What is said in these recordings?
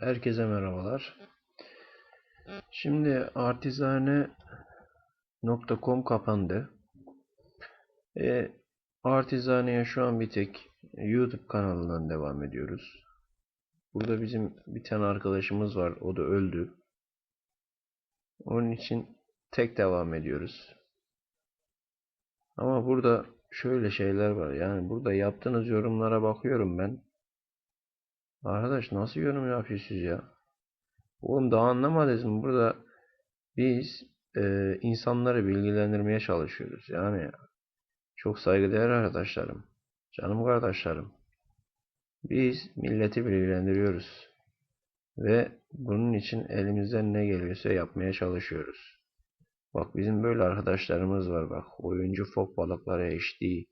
Herkese merhabalar. Şimdi artizane.com kapandı. E, Artizaneye şu an bir tek YouTube kanalından devam ediyoruz. Burada bizim bir tane arkadaşımız var. O da öldü. Onun için tek devam ediyoruz. Ama burada şöyle şeyler var. Yani burada yaptığınız yorumlara bakıyorum ben. Arkadaş nasıl yorum yapıyorsunuz ya? Oğlum daha anlamadınız mı? Burada biz e, insanları bilgilendirmeye çalışıyoruz. Yani çok saygıdeğer arkadaşlarım. Canım kardeşlerim. Biz milleti bilgilendiriyoruz. Ve bunun için elimizden ne geliyorsa yapmaya çalışıyoruz. Bak bizim böyle arkadaşlarımız var bak. Oyuncu fok balıkları HD.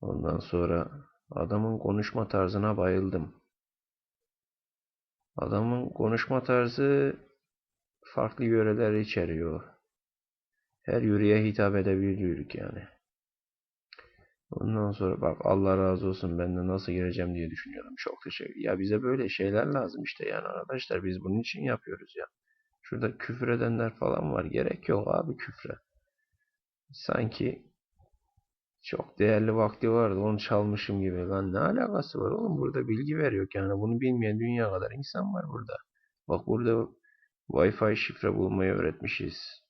Ondan sonra adamın konuşma tarzına bayıldım. Adamın konuşma tarzı farklı yöreler içeriyor. Her yöreye hitap edebiliyoruz yani. Ondan sonra bak Allah razı olsun ben de nasıl gireceğim diye düşünüyorum. Çok teşekkür. Ya bize böyle şeyler lazım işte yani arkadaşlar biz bunun için yapıyoruz ya. Şurada küfür edenler falan var. Gerek yok abi küfre. Sanki çok değerli vakti vardı onu çalmışım gibi. Lan ne alakası var oğlum burada bilgi veriyor yani bunu bilmeyen dünya kadar insan var burada. Bak burada Wi-Fi şifre bulmayı öğretmişiz.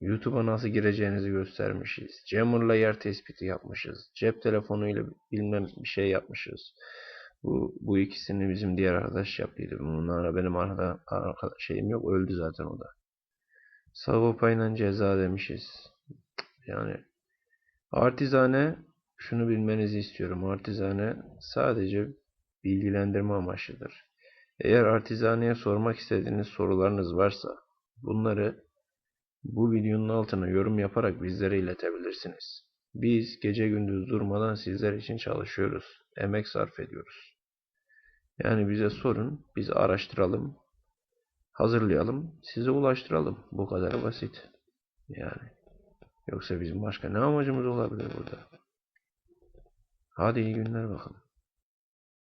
YouTube'a nasıl gireceğinizi göstermişiz. Jammer'la yer tespiti yapmışız. Cep telefonuyla bilmem bir şey yapmışız. Bu, bu ikisini bizim diğer arkadaş yaptıydı. Bunlara benim arada arkadaş şeyim yok. Öldü zaten o da. Sagopa'yla ceza demişiz. Yani Artizane şunu bilmenizi istiyorum. Artizane sadece bilgilendirme amaçlıdır. Eğer artizaneye sormak istediğiniz sorularınız varsa bunları bu videonun altına yorum yaparak bizlere iletebilirsiniz. Biz gece gündüz durmadan sizler için çalışıyoruz. Emek sarf ediyoruz. Yani bize sorun, biz araştıralım, hazırlayalım, size ulaştıralım. Bu kadar basit. Yani. Yoksa bizim başka ne amacımız olabilir burada? Hadi iyi günler bakalım.